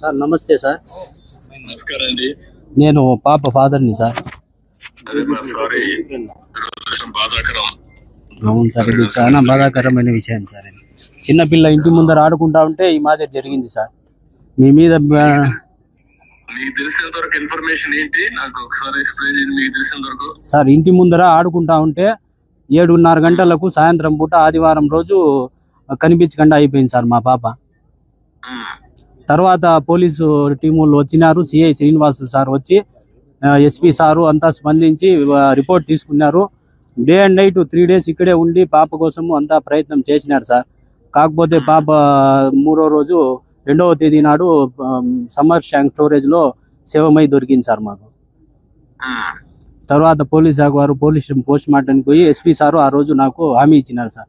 Sir నమస్తే sir. నమస్కారం అండి నేను పాప ఫాదర్ని సార్. అదే మా సారీ. దురదృష్టం బాధాకరం. అవును సార్ ఇది చాలా బాధాకరమైన విషయం సార్ చిన్నపిల్ల ఇంటి ముందర ఆడుకుంటా ఉంటే ఈ మాదిరి జరిగింది సార్. మీ మీద ఆ, మీకు తెలిసినంత వరకు ఇన్ఫర్మేషన్ ఏంటి? నాకు ఒకసారి ఎక్స్ప్లెయిన్ చేయండి మీకు తెలిసినంత వరకు. సార్ ఇంటి ముందర ఆడుకుంటా ఉంటే ఏడున్నర గంటలకు సాయంత్రం పూట ఆదివారం రోజు కనిపించకుండా అయిపోయింది సార్ మా పాప. తర్వాత పోలీసు టీములు వచ్చినారు సిఐ శ్రీనివాస్ సార్ వచ్చి ఎస్పీ సారు అంతా స్పందించి రిపోర్ట్ తీసుకున్నారు. Day and night three days ఇక్కడే ఉండి పాప కోసము అంతా ప్రయత్నం చేసినారు సార్. కాకపోతే పాప మూడో రోజు రెండవ తేదీ నాడు సమ్మర్ ట్యాంక్ స్టోరేజ్లో శవమై దొరికింది సార్ మాకు. తర్వాత పోలీస్ శాఖ వారు పోలీస్ పోస్ట్ మార్టంకి పోయి ఎస్పీ సారు ఆ రోజు నాకు హామీ ఇచ్చినారు సార్.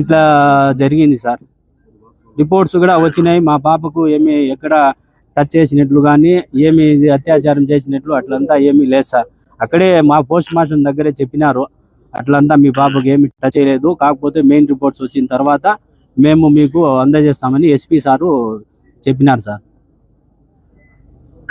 ఇట్లా జరిగింది సార్. రిపోర్ట్స్ కూడా వచ్చినాయి. మా పాపకు ఏమి ఎక్కడ టచ్ చేసినట్లు కానీ ఏమి అత్యాచారం చేసినట్లు అట్లంతా ఏమీ లేదు సార్. అక్కడే మా పోస్ట్ మాస్టర్ దగ్గరే చెప్పినారు. అట్లంతా మీ పాపకు ఏమి టచ్ చేయలేదు. కాకపోతే మెయిన్ రిపోర్ట్స్ వచ్చిన తర్వాత మేము మీకు అందజేస్తామని ఎస్పీ సారు చెప్పినారు సార్.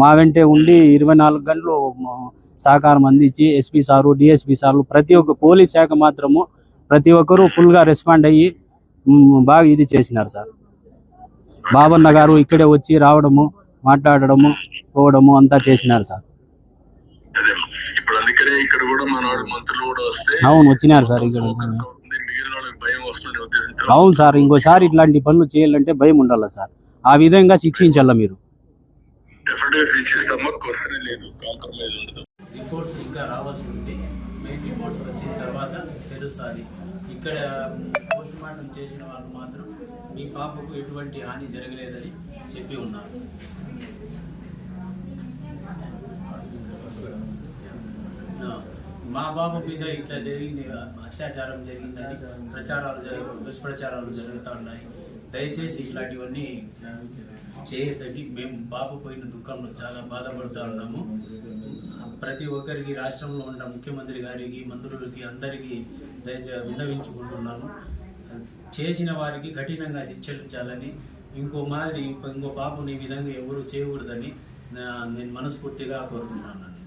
మా వెంటే ఉండి ఇరవై నాలుగు గంటలు సహకారం అందించి ఎస్పీ సారు డిఎస్పీ సార్లు ప్రతి ఒక్క పోలీస్ శాఖ మాత్రము ప్రతి ఒక్కరూ ఫుల్గా రెస్పాండ్ అయ్యి బాగా ఇది చేసినారు సార్. బాబన్న గారు ఇక్కడే వచ్చి రావడము మాట్లాడడము పోవడము అంతా చేసినారు సార్. అవును వచ్చినారు సార్ ఇక్కడ. అవును సార్ ఇంకోసారి ఇట్లాంటి పనులు చేయాలంటే భయం ఉండాలి సార్. ఆ విధంగా శిక్షించాల మీరు? డెఫినెట్ క్వశ్చన్ లేదు కాంప్రమైజ్ ఉండదు రిపోర్ట్స్ ఇంకా రావాల్సి ఉంది. మెయిన్ రిపోర్ట్స్ వచ్చిన తర్వాత తెలుస్తుంది. ఇక్కడ పోస్ట్ మార్టం చేసిన వాళ్ళు మాత్రం మీ పాపకు ఎటువంటి హాని జరగలేదని చెప్పి ఉన్నారు. మా బాబు మీద ఇట్లా జరిగింది అత్యాచారం జరిగిందని ప్రచారాలు జరుగు దుష్ప్రచారాలు జరుగుతూ ఉన్నాయి. దయచేసి ఇట్లాంటివన్నీ చేయొద్దని మేము బాబు పోయిన దుఃఖంలో చాలా బాధపడుతూ ఉన్నాము. ప్రతి ఒక్కరికి రాష్ట్రంలో ఉన్న ముఖ్యమంత్రి గారికి మంత్రులకి అందరికీ దయచే విన్నవించుకుంటున్నాము. చేసిన వారికి కఠినంగా శిక్షించాలని ఇంకో మాదిరి ఇంకో పాపని ఈ విధంగా ఎవరు చేయకూడదని నేను మనస్ఫూర్తిగా కోరుకుంటున్నాను.